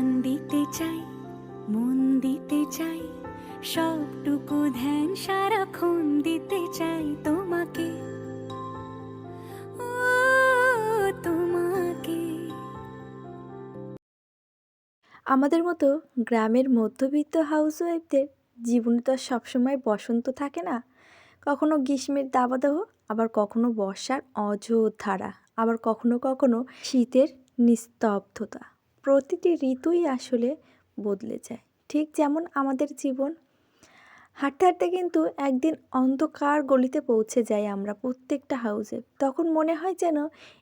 প্রাণ দিতে চাই, মন দিতে চাই, সবটুকু ধ্যান সারাক্ষণ দিতে চাই তোমাকে। তোমাকে। আমাদের মতো গ্রামের মধ্যবিত্ত হাউসওয়াইফদের জীবনে তো আর সবসময় বসন্ত থাকে না। কখনো গ্রীষ্মের দাবাদাহ, আবার কখনো বর্ষার অযোধারা আবার কখনো কখনো শীতের নিস্তব্ধতা। প্রতিটি ঋতুই আসলে বদলে যায়। ঠিক যেমন আমাদের জীবন, হাঁটতে হাঁটতে কিন্তু একদিন অন্ধকার গলিতে পৌঁছে যাই আমরা প্রত্যেকটা হাউসে তখন মনে হয় যেন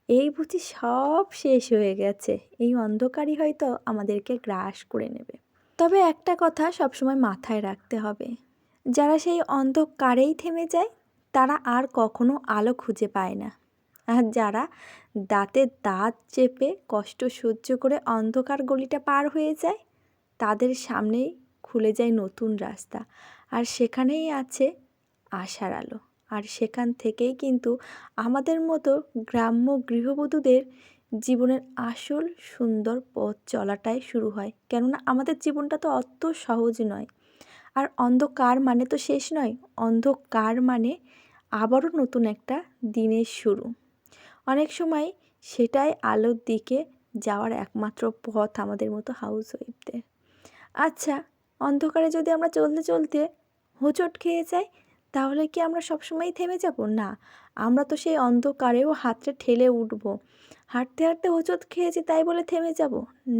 এই বুঝি সব শেষ হয়ে গেছে। এই অন্ধকারই হয়তো আমাদেরকে গ্রাস করে নেবে। তবে একটা কথা সবসময় মাথায় রাখতে হবে, যারা সেই অন্ধকারেই থেমে যায়, তারা আর কখনো আলো খুঁজে পায় না। আর যারা দাঁতে দাঁত চেপে কষ্ট সহ্য করে অন্ধকার গলিটা পার হয়ে যায়, তাদের সামনেই খুলে যায় নতুন রাস্তা। আর সেখানেই আছে আশার আলো। আর সেখান থেকেই কিন্তু আমাদের মতো গ্রাম্য গৃহবধূদের জীবনের আসল সুন্দর পথ চলাটাই শুরু হয়। কেননা আমাদের জীবনটা তো অত সহজ নয়। আর অন্ধকার মানে তো শেষ নয়, অন্ধকার মানে আবারও নতুন একটা দিনের শুরু। অনেক সময় সেটাই আলোর দিকে যাওয়ার একমাত্র পথ আমাদের মতো হাউস ওয়াইফদের আচ্ছা অন্ধকারে যদি আমরা চলতে চলতে হোঁচট খেয়ে যাই, তাহলে কি আমরা সবসময় থেমে যাব? না, আমরা তো সেই অন্ধকারেও হাতটা ঠেলে উঠব। হাঁটতে হাঁটতে হোঁচট খেয়েছি তাই বলে থেমে যাব?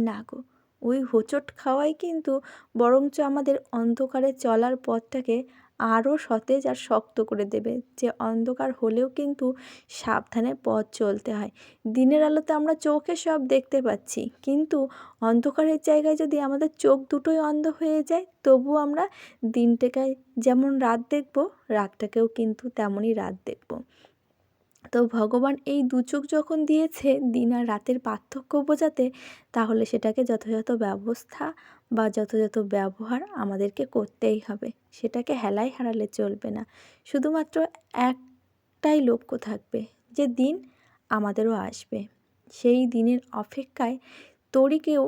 না গো, ওই হোঁচট খাওয়াই কিন্তু বরঞ্চ আমাদের অন্ধকারে চলার পথটাকে আরও সতেজ আর শক্ত করে দেবে। যে অন্ধকার হলেও কিন্তু সাবধানে পথ চলতে হয়। দিনের আলোতে আমরা চোখে সব দেখতে পাচ্ছি। কিন্তু অন্ধকারের জায়গায় যদি আমাদের চোখ দুটোই অন্ধ হয়ে যায় তবু আমরা দিনটাকে যেমন রাত দেখব, রাতটাকেও কিন্তু তেমনই রাত দেখব। তো ভগবান এই দু চোখ যখন দিয়েছে দিন আর রাতের পার্থক্য বোঝাতে, তাহলে সেটাকে যথাযথ ব্যবস্থা বা যথাযথ ব্যবহার আমাদেরকে করতেই হবে। সেটাকে হেলায় হারালে চলবে না। শুধুমাত্র একটাই লক্ষ্য থাকবে যে দিন আমাদেরও আসবে। সেই দিনের অপেক্ষায় তরিকেও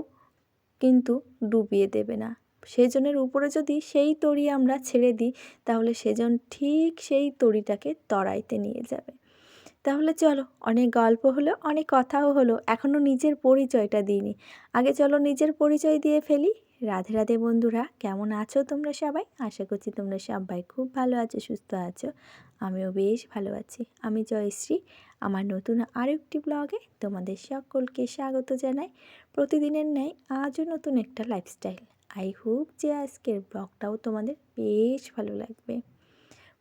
কিন্তু ডুবিয়ে দেবে না। সেজনের উপরে যদি সেই তরি আমরা ছেড়ে দিই, তাহলে সেজন ঠিক সেই তরিটাকে তরাইতে নিয়ে যাবে। তাহলে চলো, অনেক গল্প হলো, অনেক কথাও হলো এখনও নিজের পরিচয়টা দিইনি। আগে চলো নিজের পরিচয় দিয়ে ফেলি। রাধে রাধে বন্ধুরা, কেমন আছো তোমরা সবাই? আশা করছি তোমরা সবাই খুব ভালো আছো, সুস্থ আছো। আমিও বেশ ভালো আছি। আমি জয়শ্রী। আমার নতুন আরও একটি ব্লগে তোমাদের সকলকে স্বাগত জানাই। প্রতিদিনের ন্যায় আজও নতুন একটা লাইফস্টাইল আই হোপ যে আজকের ব্লগটাও তোমাদের বেশ ভালো লাগবে।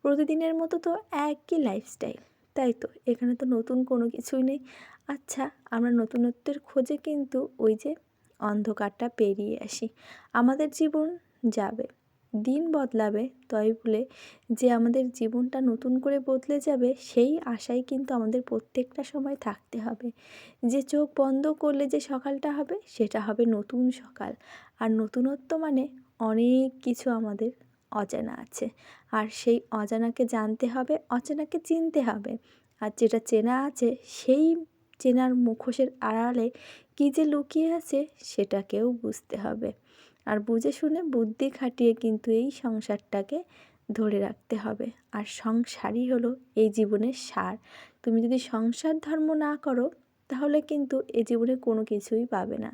প্রতিদিনের মতো তো একই লাইফস্টাইল তাই তো, এখানে তো নতুন কোনো কিছুই নেই। আচ্ছা আমরা নতুনত্বের খোঁজে কিন্তু ওই যে অন্ধকারটা পেরিয়ে আসি। আমাদের জীবন যাবে, দিন বদলাবে, তাই বলে যে আমাদের জীবনটা নতুন করে বদলে যাবে, সেই আশাই কিন্তু আমাদের প্রত্যেকটা সময় থাকতে হবে। যে চোখ বন্ধ করলে যে সকালটা হবে, সেটা হবে নতুন সকাল। আর নতুনত্ব মানে অনেক কিছু আমাদের অজানা আছে। আর সেই অজানাকে জানতে হবে, অচেনাকে চিনতে হবে। আর যেটা চেনা আছে, সেই চেনার মুখোশের আড়ালে কী যে লুকিয়ে আছে, সেটাকেও বুঝতে হবে। আর বুঝে শুনে বুদ্ধি খাটিয়ে কিন্তু এই সংসারটাকে ধরে রাখতে হবে। আর সংসারই হলো এই জীবনের সার। তুমি যদি সংসার ধর্ম না করো তাহলে কিন্তু এ জীবনে কোনো কিছুই পাবে না।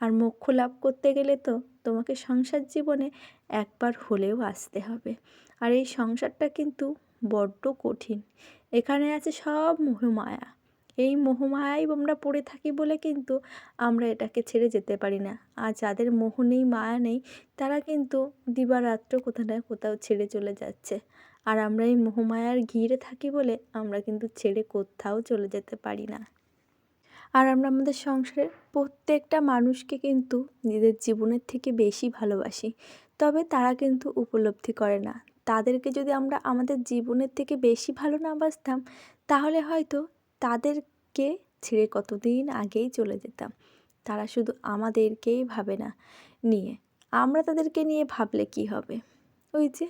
আর মোক্ষ লাভ করতে গেলে তো তোমাকে সংসার জীবনে একবার হলেও আসতে হবে। আর এই সংসারটা কিন্তু বড্ড কঠিন। এখানে আছে সব মোহমায়া। এই মোহমায়াই আমরা পড়ে থাকি বলে কিন্তু আমরা এটাকে ছেড়ে যেতে পারি না। আর যাদের মোহ নেই, মায়া নেই, তারা কিন্তু দিবারাত্র কোথাও না কোথাও ছেড়ে চলে যাচ্ছে। আর আমরা এই মোহমায়ার ঘিরে থাকি বলে আমরা কিন্তু ছেড়ে কোথাও চলে যেতে পারি না। আর আমরা আমাদের সংসারের প্রত্যেকটা মানুষকে কিন্তু নিজেদের জীবনের থেকে বেশি ভালোবাসি। তবে তারা কিন্তু উপলব্ধি করে না। তাদেরকে যদি আমরা আমাদের জীবনের থেকে বেশি ভালো না বাসতাম, তাহলে হয়তো তাদেরকে ছেড়ে কতদিন আগেই চলে যেতাম। তারা শুধু আমাদেরকেই ভাবে না। নিয়ে, আমরা তাদেরকে নিয়ে ভাবলে কি হবে? ওই যে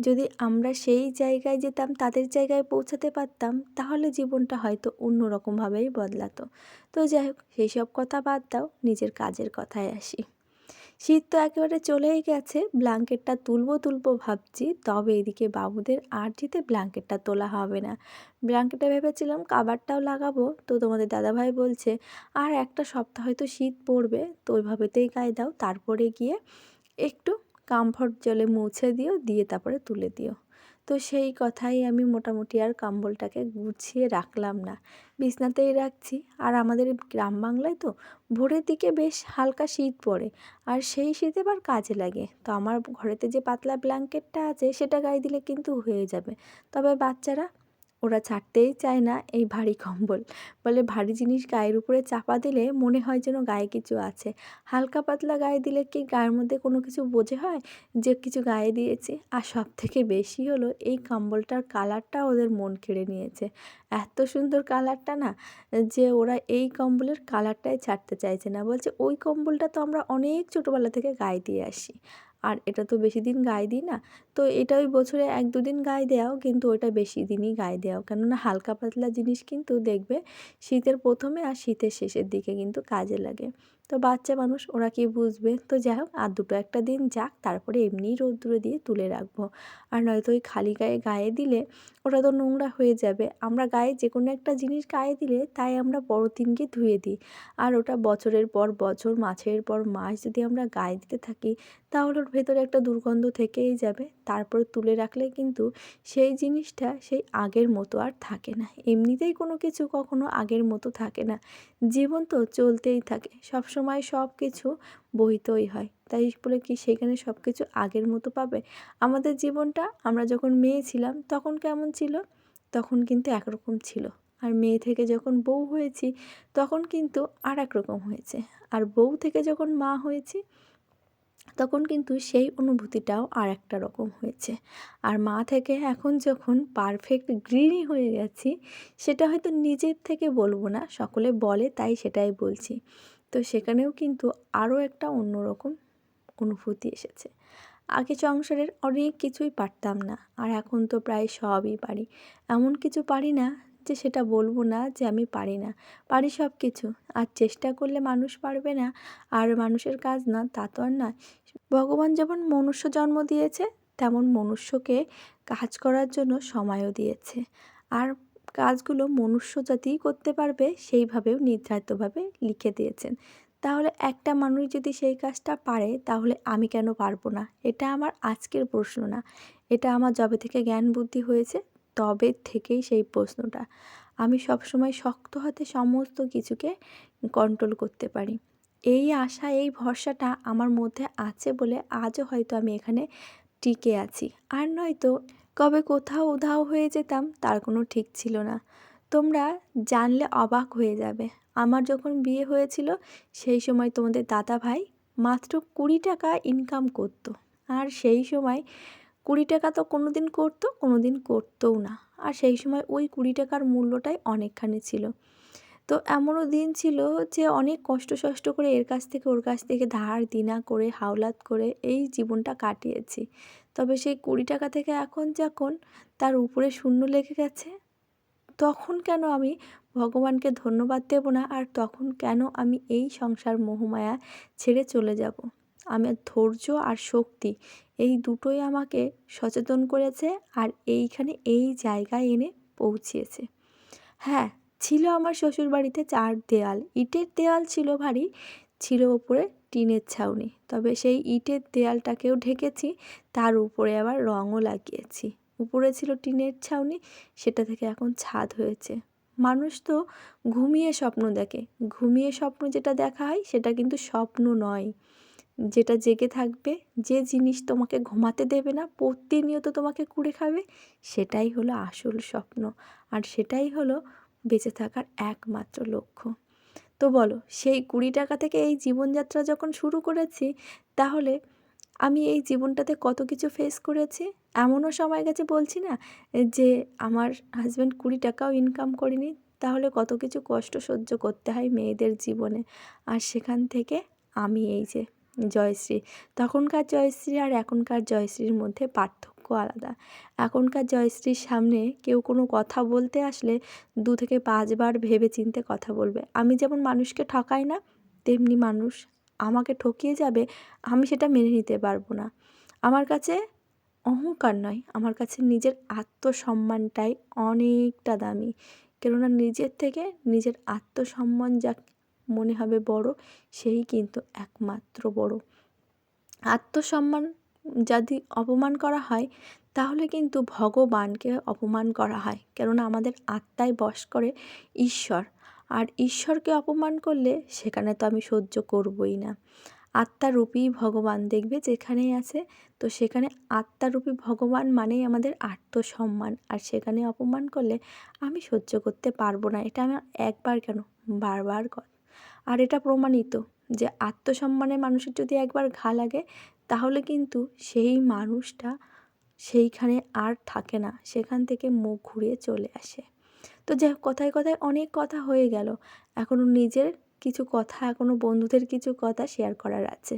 যদি আমরা সেই জায়গায় যেতাম, তাদের জায়গায় পৌঁছাতে পারতাম, তাহলে জীবনটা হয়তো অন্য রকমভাবেই বদলাতো। তো যাই হোক সেই সব কথা বাদ দাও, নিজের কাজের কথায় আসি। শীত তো একেবারে চলেই গেছে, ব্ল্যাঙ্কেটটা তুলবো তুলবো ভাবছি, তবে এদিকে বাবুদের আরজিতে ব্ল্যাঙ্কেটটা তোলা হবে না। ব্ল্যাঙ্কেটে ভেবেছিলাম কাবারটাও লাগাবো, তো তোমাদের দাদাভাই বলছে, আর একটা সপ্তাহ হয়তো শীত পড়বে, তো ওইভাবেতেই গায়ে দাও, তারপরে গিয়ে একটু কমফর্ট জলে মুছে দিও, দিয়ে তারপরে তুলে দিও। তো সেই কথাই আমি মোটামুটি আর কম্বলটাকে গুছিয়ে রাখলাম না। বিছনাতেই রাখছি। আর আমাদের গ্রাম বাংলায় তো ভোরের দিকে বেশ হালকা শীত পড়ে। আর সেই শীত এবার কাজে লাগে। তো আমার ঘরেতে যে পাতলা ব্ল্যাঙ্কেটটা আছে, সেটা গায়ে দিলে কিন্তু হয়ে যাবে। তবে বাচ্চারা ওরা ছাড়তেই চায় না এই ভারী কম্বল। বলে ভারী জিনিস গায়ের উপরে চাপা দিলে মনে হয় যেন গায়ে কিছু আছে। হালকা পাতলা গায়ে দিলে কি গায়ের মধ্যে কোনো কিছু বোঝে হয়? যে কিছু গায়ে দিয়েছি। আর সব থেকে বেশি হলো এই কম্বলটার কালারটা ওদের মন কেড়ে নিয়েছে। এত সুন্দর কালারটা না, যে ওরা এই কম্বলের কালারটাই ছাড়তে চাইছে না। বলছে, ওই কম্বলটা তো আমরা অনেক ছোটোবেলা থেকে গায়ে দিয়ে আসি। আর এটা তো বেশি দিন গায়ে দিই না। তো এটা ওই বছরে এক দুদিন গায়ে দেওয়াও, কিন্তু ওটা বেশি দিনই গায়ে দেওয়াও। কেননা হালকা পাতলা জিনিস কিন্তু দেখবে শীতের প্রথমে আর শীতের শেষের দিকে কিন্তু কাজে লাগে। তো বাচ্চা মানুষ ওরা কি বুঝবে? তো যাই হোক, আর দুটো একটা দিন যাক, তারপরে এমনিই রৌদ্রে দিয়ে তুলে রাখব। আর নয়তো ওই খালি গায়ে গায়ে দিলে ওটা তো নোংরা হয়ে যাবে। আমরা গায়ে যে কোনো একটা জিনিস গায়ে দিলে তাই আমরা দিনকে ধুয়ে দিই। আর ওটা বছরের পর বছর মাছের পর মাছ যদি আমরা গায়ে দিতে থাকি, তাহলে ওর ভেতরে একটা দুর্গন্ধ থেকেই যাবে। তারপর তুলে রাখলে কিন্তু সেই জিনিসটা সেই আগের মতো আর থাকে না। এমনিতেই কোনো কিছু কখনো আগের মতো থাকে না। জীবন তো চলতেই থাকে। সবসময় সব কিছু বইতেই হয়। তাই বলে কি সেখানে সব কিছু আগের মতো পাবে? আমাদের জীবনটা আমরা যখন মেয়ে ছিলাম তখন কেমন ছিল? তখন কিন্তু একরকম ছিল। আর মেয়ে থেকে যখন বউ হয়েছি তখন কিন্তু আর এক রকম হয়েছে। আর বউ থেকে যখন মা হয়েছি তখন কিন্তু সেই অনুভূতিটাও আর একটা রকম হয়েছে। আর মা থেকে এখন যখন পারফেক্ট গৃহিণী হয়ে গেছি, সেটা হয়তো নিজের থেকে বলব না, সকলে বলে তাই সেটাই বলছি। তো সেখানেও কিন্তু আরও একটা অন্যরকম অনুভূতি এসেছে। আগে সংসারের অনেক কিছুই পারতাম না, আর এখন তো প্রায় সবই পারি। এমন কিছু পারি না যে সেটা বলব না যে আমি পারি না। পারি সব কিছু আর চেষ্টা করলে মানুষ পারবে না। আর মানুষের কাজ না, তা তো আর নয়। ভগবান যেমন মনুষ্য জন্ম দিয়েছে, তেমন মনুষ্যকে কাজ করার জন্য সময়ও দিয়েছে। আর কাজগুলো মনুষ্য জাতিই করতে পারবে, সেইভাবেও নির্ধারিতভাবে লিখে দিয়েছেন। তাহলে একটা মানুষ যদি সেই কাজটা পারে, তাহলে আমি কেন পারব না? এটা আমার আজকের প্রশ্ন না। এটা আমার যবে থেকে জ্ঞান বুদ্ধি হয়েছে। তবে থেকেই সেই প্রশ্নটা। আমি সবসময় শক্ত হাতে সমস্ত কিছুকে কন্ট্রোল করতে পারি। এই আশা, এই ভরসাটা আমার মধ্যে আছে বলে আজও হয়তো আমি এখানে টিকে আছি। আর নয়তো কবে কোথাও উধাও হয়ে যেতাম, তার কোনো ঠিক ছিল না। তোমরা জানলে অবাক হয়ে যাবে। আমার যখন বিয়ে হয়েছিল, সেই সময় তোমাদের দাদা ভাই মাত্র কুড়ি টাকা ইনকাম করতো। আর সেই সময় কুড়ি টাকা তো কোনো দিন করতো কোনো দিন করতোও না। আর সেই সময় ওই কুড়ি টাকার মূল্যটাই অনেকখানি ছিল। তো এমনও দিন ছিল যে অনেক কষ্ট সষ্ট করে এর কাছ থেকে ওর কাছ থেকে ধার, দিনা করে, হাওলাত করে এই জীবনটা কাটিয়েছি। তবে সেই কুড়ি টাকা থেকে এখন যখন তার উপরে শূন্য লেগে গেছে, তখন কেন আমি ভগবানকে ধন্যবাদ দেব না? আর তখন কেন আমি এই সংসার মোহমায়া ছেড়ে চলে যাব? আমার ধৈর্য আর শক্তি, এই দুটোই আমাকে সচেতন করেছে আর এইখানে এই জায়গায় এনে পৌঁছিয়েছে হ্যাঁ ছিল আমার শ্বশুরবাড়িতে চার দেয়াল। ইটের দেয়াল ছিল ভারী, ছিল ওপরে টিনের ছাউনি। তবে সেই ইটের দেয়ালটাকেও ঢেকেছি, তার উপরে আবার রঙও লাগিয়েছি। উপরে ছিল টিনের ছাউনি, সেটা থেকে এখন ছাদ হয়েছে। মানুষ তো ঘুমিয়ে স্বপ্ন দেখে। ঘুমিয়ে স্বপ্ন যেটা দেখা হয়, সেটা কিন্তু স্বপ্ন নয়। যেটা জেগে থাকবে, যে জিনিস তোমাকে ঘুমাতে দেবে না, প্রতিনিয়ত তোমাকে কুড়ে খাবে, সেটাই হলো আসল স্বপ্ন। আর সেটাই হলো বেঁচে থাকার একমাত্র লক্ষ্য। তো বলো, সেই কুড়ি টাকা থেকে এই জীবনযাত্রা যখন শুরু করেছি, তাহলে আমি এই জীবনটাতে কত কিছু ফেস করেছি? এমনও সময় গেছে বলছি না, যে আমার হাজব্যান্ড কুড়ি টাকাও ইনকাম করিনি, তাহলে কত কিছু কষ্ট সহ্য করতে হয় মেয়েদের জীবনে। আর সেখান থেকে আমি এই যে জয়শ্রী। তখনকার জয়শ্রী আর এখনকার জয়শ্রীর মধ্যে পার্থক্য আলাদা। এখনকার জয়শ্রীর সামনে কেউ কোনো কথা বলতে আসলে দু থেকে পাঁচবার ভেবে চিনতে কথা বলবে। আমি যেমন মানুষকে ঠকাই না, তেমনি মানুষ আমাকে ঠকিয়ে যাবে, আমি সেটা মেনে নিতে পারব না। আমার কাছে অহংকার নয়, আমার কাছে নিজের আত্মসম্মানটাই অনেকটা দামি। কেননা নিজের থেকে নিজের আত্মসম্মান যা মনে হবে বড়, সেই কিন্তু একমাত্র বড়। আত্মসম্মান যদি অপমান করা হয়, তাহলে কিন্তু ভগবানকে অপমান করা হয়। কেননা আমাদের আত্মায় বস করে ঈশ্বর, আর ঈশ্বরকে অপমান করলে সেখানে তো আমি সহ্য করবই না। আত্মারূপী ভগবান দেখবে যেখানেই আছে, তো সেখানে আত্মারূপী ভগবান মানেই আমাদের আত্মসম্মান, আর সেখানে অপমান করলে আমি সহ্য করতে পারব না। এটা আমার একবার কেন, বারবার আর এটা প্রমাণিত যে আত্মসম্মানে মানুষের যদি একবার ঘা লাগে, তাহলে কিন্তু সেই মানুষটা সেইখানে আর থাকে না, সেখান থেকে মুখ ঘুরিয়ে চলে আসে। তো যাই কথায় কথায় অনেক কথা হয়ে গেল। এখনও নিজের কিছু কথা, এখনও বন্ধুদের কিছু কথা শেয়ার করার আছে।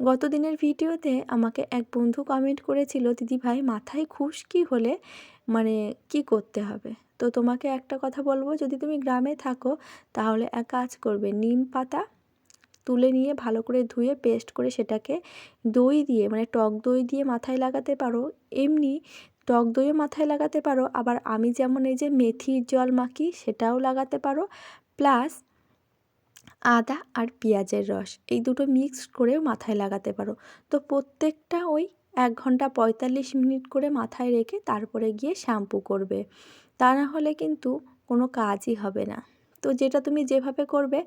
গত দিনের ভিডিওতে আমাকে এক বন্ধু কমেন্ট করেছিল, দিদি ভাই, মাথায় খুশকি হলে মানে কি করতে হবে? তো তোমাকে একটা কথা বলব, যদি তুমি গ্রামে থাকো তাহলে এক কাজ করবে, নিম পাতা তুলে নিয়ে ভালো করে ধুয়ে পেস্ট করে সেটাকে দই দিয়ে মানে টক দই দিয়ে মাথায় লাগাতে পারো, এমনি টক দইও মাথায় লাগাতে পারো, আবার আমি যেমন এই যে মেথির জল মাখি সেটাও লাগাতে পারো প্লাস আদা আর পেঁয়াজের রস, এই দুটো মিক্স করেও মাথায় লাগাতে পারো। তো প্রত্যেকটা ওই এক ঘণ্টা পঁয়তাল্লিশ মিনিট করে মাথায় রেখে তারপরে গিয়ে শ্যাম্পু করবে। তা না হলে কিন্তু কোনো কাজই হবে না। তো যেটা তুমি যেভাবে করবে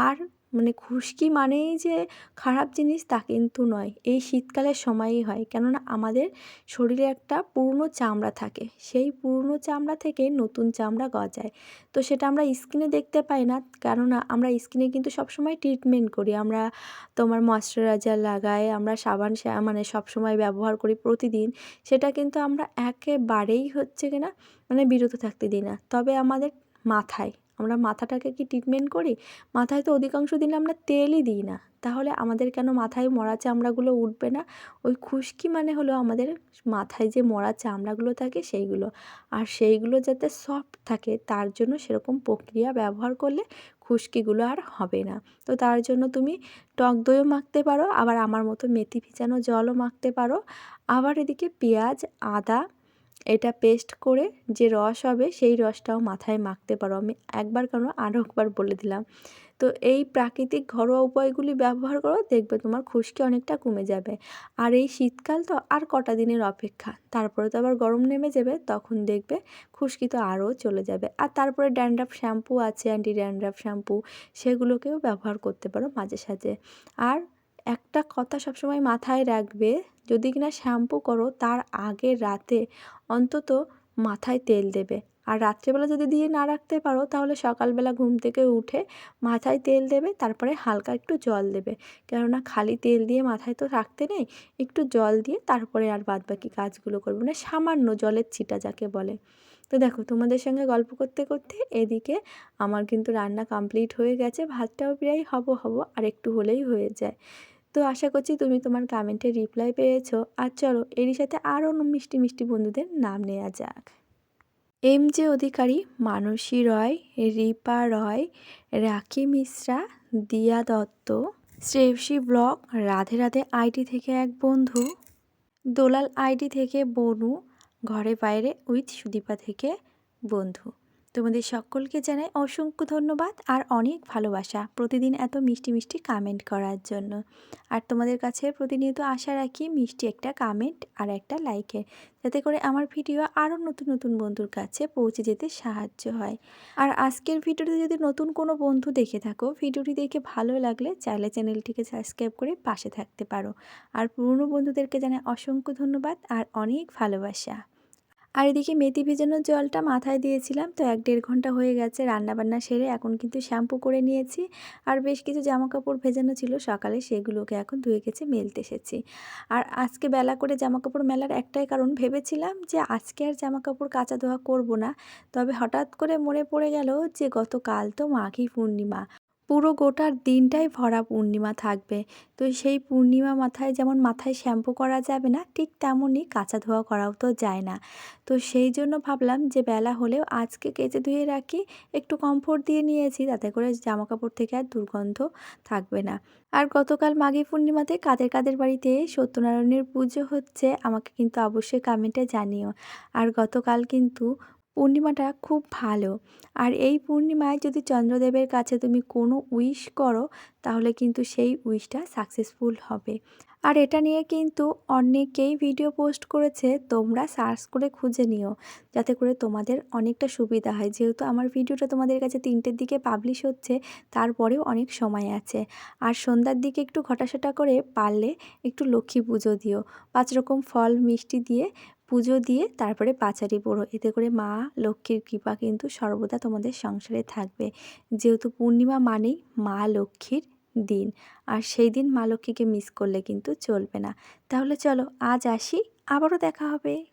আর মানে খুশকি মানেই যে খারাপ জিনিস তা কিন্তু নয়। এই শীতকালের সময়ই হয়। কেননা আমাদের শরীরে একটা পুরনো চামড়া থাকে। সেই পুরনো চামড়া থেকে নতুন চামড়া গজায়। তো সেটা আমরা স্কিনে দেখতে পাই না। কেননা আমরা স্কিনে কিন্তু সবসময় ট্রিটমেন্ট করি। আমরা তোমার ময়শ্চারাইজার লাগাই। আমরা সাবান মানে সবসময় ব্যবহার করি প্রতিদিন। সেটা কিন্তু আমরা একেবারেই হচ্ছে কিনা মানে বিরত থাকতে দিই না। তবে আমাদের মাথায় আমরা মাথাটাকে কি ট্রিটমেন্ট করি? মাথায় তো অধিকাংশ দিন আমরা তেলই দিই না। তাহলে আমাদের কেন মাথায় মরা চামড়াগুলো উঠবে না? ওই খুশকি মানে হলো আমাদের মাথায় যে মরা চামড়াগুলো থাকে সেইগুলো। আর সেইগুলো যাতে সফট থাকে, তার জন্য সেরকম প্রক্রিয়া ব্যবহার করলে খুশকিগুলো আর হবে না। তো তার জন্য তুমি টক দইও মাখতে পারো, আবার আমার মতো মেথি ভিজানো জলও মাখতে পারো। আবার এদিকে পেঁয়াজ, আদা এটা পেস্ট করে যে রস হবে, সেই রসটাও মাথায় মাখতে পারো। আমি একবার কেন আরও একবার বলে দিলাম। তো এই প্রাকৃতিক ঘরোয়া উপায়গুলি ব্যবহার করো, দেখবে তোমার খুশকি অনেকটা কমে যাবে। আর এই শীতকাল তো আর কটা দিনের অপেক্ষা। তারপরে তো আবার গরম নেমে যাবে, তখন দেখবে খুশকি তো আরও চলে যাবে। আর তারপরে ড্যান্ড্রাফ শ্যাম্পু আছে অ্যান্টি ড্যান্ড্রাফ শ্যাম্পু সেগুলোকেও ব্যবহার করতে পারো মাঝে সাঝে। আর একটা কথা সবসময় মাথায় রাখবে যদি কিনা শ্যাম্পু করো, তার আগের রাতে অন্তত মাথায় তেল দেবে। আর রাত্রেবেলা যদি দিয়ে না রাখতে পারো, তাহলে সকালবেলা ঘুম থেকে উঠে মাথায় তেল দেবে, তারপরে হালকা একটু জল দেবে। কেননা খালি তেল দিয়ে মাথায় তো রাখতে নেই, একটু জল দিয়ে তারপরে আর বাদ বাকি কাজগুলো করবে মানে সামান্য জলের ছিটা যাকে বলে। তো দেখো, তোমাদের সঙ্গে গল্প করতে করতে এদিকে আমার কিন্তু রান্না কমপ্লিট হয়ে গেছে, ভাতটাও প্রায় হব হব, আর একটু হলেই হয়ে যায়। তো আশা করছি তুমি তোমার কমেন্টে রিপ্লাই পেয়েছ। আর চলো, এরই সাথে আরও মিষ্টি মিষ্টি বন্ধুদের নাম নেওয়া যাক। M J Adhikari Mansi Roy, Ripa Roy, Rakhi Mishra, Diya Dutta, Shreyasi blog Radhe Radhe ID থেকে এক বন্ধু, দোলাল আইডি থেকে বনু, ঘরে বাইরে উইথ সুদীপা থেকে বন্ধু। তোমাদের সকলকে জানাই অসংখ্য ধন্যবাদ আর অনেক ভালোবাসা প্রতিদিন এত মিষ্টি মিষ্টি কামেন্ট করার জন্য। আর তোমাদের কাছে প্রতিনিয়ত আশা রাখি মিষ্টি একটা কামেন্ট আর একটা লাইকের যাতে করে আমার ভিডিও আরও নতুন নতুন বন্ধুর কাছে পৌঁছে যেতে সাহায্য হয়। আর আজকের ভিডিওতে যদি নতুন কোনো বন্ধু দেখে থাকো ভিডিওটি দেখে ভালো লাগলে চাইলে চ্যানেলটিকে সাবস্ক্রাইব করে পাশে থাকতে পারো। আর পুরনো বন্ধুদেরকে জানাই অসংখ্য ধন্যবাদ আর অনেক ভালোবাসা। আর এদিকে মেথি ভেজানোর জলটা মাথায় দিয়েছিলাম, তো এক দেড় ঘণ্টা হয়ে গেছে রান্নাবান্না সেরে এখন কিন্তু শ্যাম্পু করে নিয়েছি। আর বেশ কিছু জামা কাপড় ভেজানো ছিল সকালে, সেগুলোকে এখন ধুয়ে গেছে মেলতে এসেছি। আর আজকে বেলা করে জামা কাপড় মেলার একটাই কারণ ভেবেছিলাম যে আজকে আর জামা কাপড় কাচা ধোয়া করব না। তবে হঠাৎ করে মনে পড়ে গেল যে গতকাল তো মাঘী পূর্ণিমা। পুরো গোটার দিনটাই ভরা পূর্ণিমা থাকবে। তো সেই পূর্ণিমা মাথায় যেমন মাথায় শ্যাম্পু করা যাবে না, ঠিক তেমনই কাঁচা ধোয়া করাও তো যায় না। তো সেই জন্য ভাবলাম যে বেলা হলেও আজকে কেচে ধুয়ে রাখি, একটু কমফোর্ট দিয়ে নিয়েছি, তাতে করে জামা কাপড় থেকে আর দুর্গন্ধ থাকবে না। আর গতকাল মাঘী পূর্ণিমাতে কাদের কাদের বাড়িতে সত্যনারায়ণের পুজো হচ্ছে, আমাকে কিন্তু অবশ্যই কমেন্টে জানিও। আর গতকাল কিন্তু পূর্ণিমাটা খুব ভালো। আর এই পূর্ণিমায় যদি চন্দ্রদেবের কাছে তুমি কোনো উইশ করো, তাহলে কিন্তু সেই উইশটা সাকসেসফুল হবে। আর এটা নিয়ে কিন্তু অনেকেই ভিডিও পোস্ট করেছে, তোমরা সার্চ করে খুঁজে নিও, যাতে করে তোমাদের অনেকটা সুবিধা হয়। যেহেতু আমার ভিডিওটা তোমাদের কাছে তিনটের দিকে পাবলিশ হচ্ছে, তারপরেও অনেক সময় আছে। আর সন্ধ্যার দিকে একটু ঘটাসটা করে পারলে একটু লক্ষ্মী পুজো দিও। পাঁচ রকম ফল, মিষ্টি দিয়ে পুজো দিয়ে তারপরে পাচারি পড়ো। এতে করে মা লক্ষ্মীর কৃপা কিন্তু সর্বদা তোমাদের সংসারে থাকবে। যেহেতু পূর্ণিমা মানেই মা লক্ষ্মীর দিন। আর সেই দিন মা লক্ষ্মীকে মিস করলে কিন্তু চলবে না। তাহলে চলো আজ আসি, আবারও দেখা হবে।